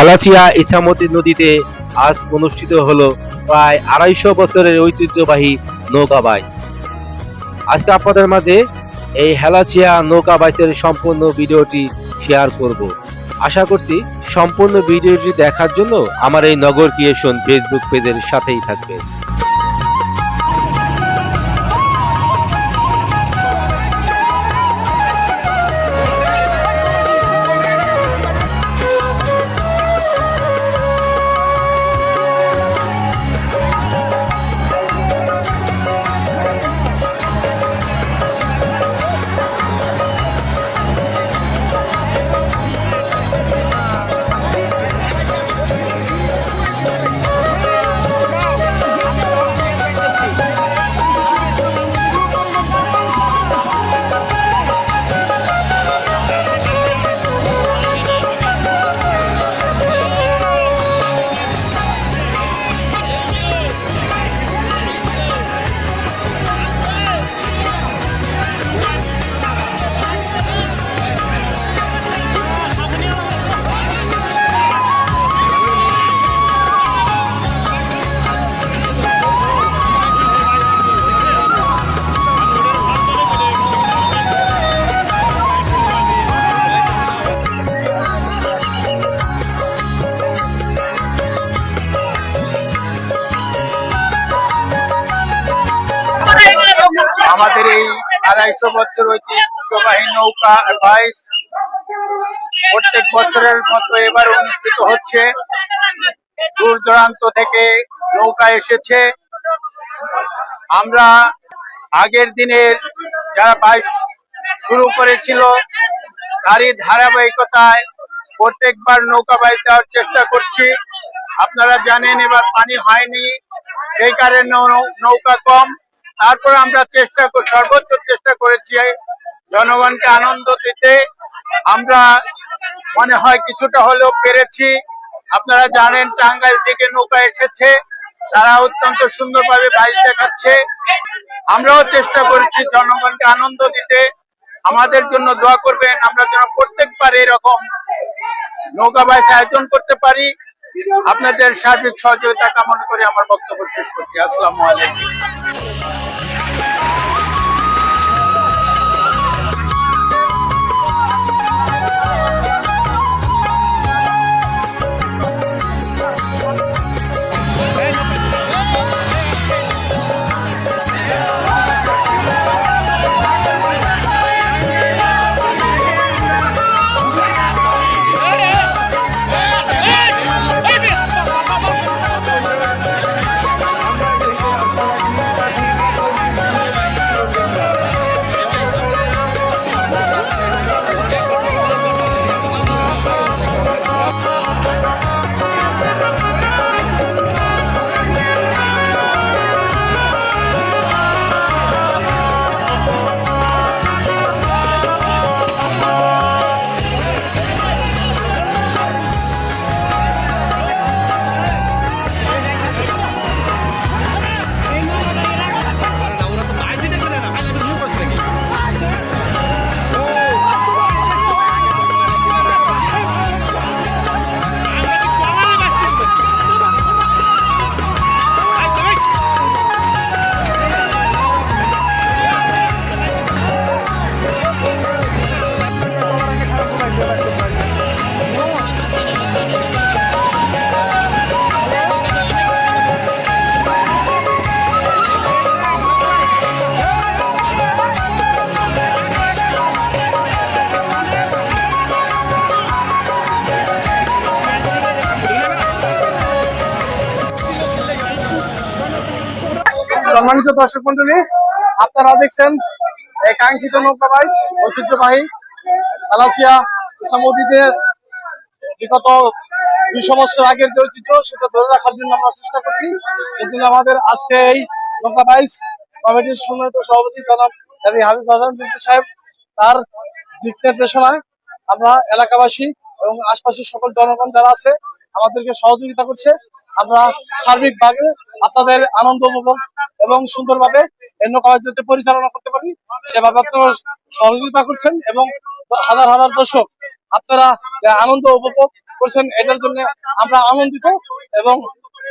হেলাচিয়া ইসামতি নদীতে আজ অনুষ্ঠিত হলো প্রায় আড়াইশো বছরের ঐতিহ্যবাহী নৌকা বাইস। আজকে আপনাদের মাঝে এই হেলাচিয়া নৌকা বাইসের সম্পূর্ণ ভিডিওটি শেয়ার করব। আশা করছি সম্পূর্ণ ভিডিওটি দেখার জন্য আমার এই নগর ক্রিয়েশন ফেসবুক পেজের সাথেই থাকবে আড়াইশো বছর ঐতিহ্যবাহী নৌকা বাইশ প্রত্যেক বছরের মতো এবার অনুষ্ঠিত হচ্ছে। দূর দূরান্ত থেকে নৌকা এসেছে। আমরা আগের দিনের যারা বাইশ শুরু করেছিল, তারই ধারাবাহিকতায় প্রত্যেকবার নৌকা বাইশ দেওয়ার চেষ্টা করছি। আপনারা জানেন এবার পানি হয়নি, সেই কারণে নৌকা কম। তারপর আমরা চেষ্টা সর্বোচ্চ চেষ্টা করেছি জনগণকে আনন্দ দিতে। আমরা মনে হয় কিছুটা হলেও পেরেছি। আপনারা জানেন টাঙ্গাইল থেকে নৌকা এসেছে। তারা অত্যন্ত সুন্দরভাবে বাইক দেখাচ্ছে। আমরাও চেষ্টা করছি জনগণকে আনন্দ দিতে। আমাদের জন্য দোয়া করবেন, আমরা যেন প্রত্যেকবার এরকম নৌকা বাইচ আয়োজন করতে পারি। আপনাদের সার্বিক সহযোগিতা কামনা করে আমার বক্তব্য শেষ করছি। আসসালামু আলাইকুম। সম্মানিত দর্শক মন্ডলী, আপনারা দেখছেন এই কাঙ্ক্ষিত নৌকা বাইচ ঐতিহ্যবাহী আলাসিয়া সামুদ্রীতে বিগত দুইশো বছর আগের যে ঐতিহ্য, সেটা ধরে রাখার জন্য আমরা চেষ্টা করছি। সেজন্য আমাদের আজকে এই নৌকা বাইচ কমিটির সম্মানিত সভাপতি জনাব কাজী হাবিব সাহেব, তার দিক নির্দেশনায় আমরা এলাকাবাসী এবং আশপাশের সকল জনগণ যারা আছে, আমাদেরকে সহযোগিতা করছে। আমরা সার্বিকভাবে আপনাদের আনন্দ উপভোগ এবং সুন্দরভাবে এই নৌকা যাতে পরিচালনা করতে পারি, সেভাবে আপনারা সহযোগিতা করছেন এবং হাজার হাজার দর্শক আপনারা যে আনন্দ উপভোগ করছেন, এটার জন্য আমরা আনন্দিত এবং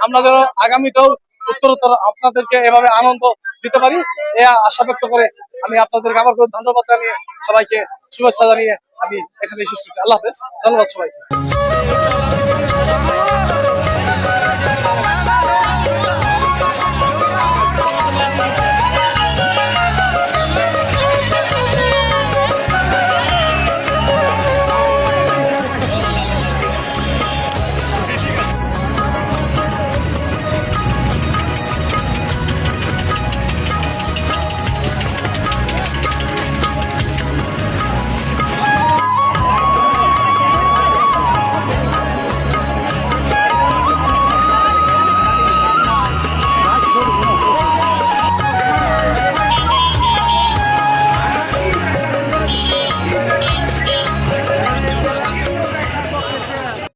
আমরা যেন আগামীতেও উত্তরোত্তর আপনাদেরকে এভাবে আনন্দ দিতে পারি, এ আশা ব্যক্ত করে আমি আপনাদেরকে আবার ধন্যবাদ জানিয়ে সবাইকে শুভেচ্ছা জানিয়ে আমি এখানে শেষ করছি। আল্লাহ হাফেজ। ধন্যবাদ সবাইকে।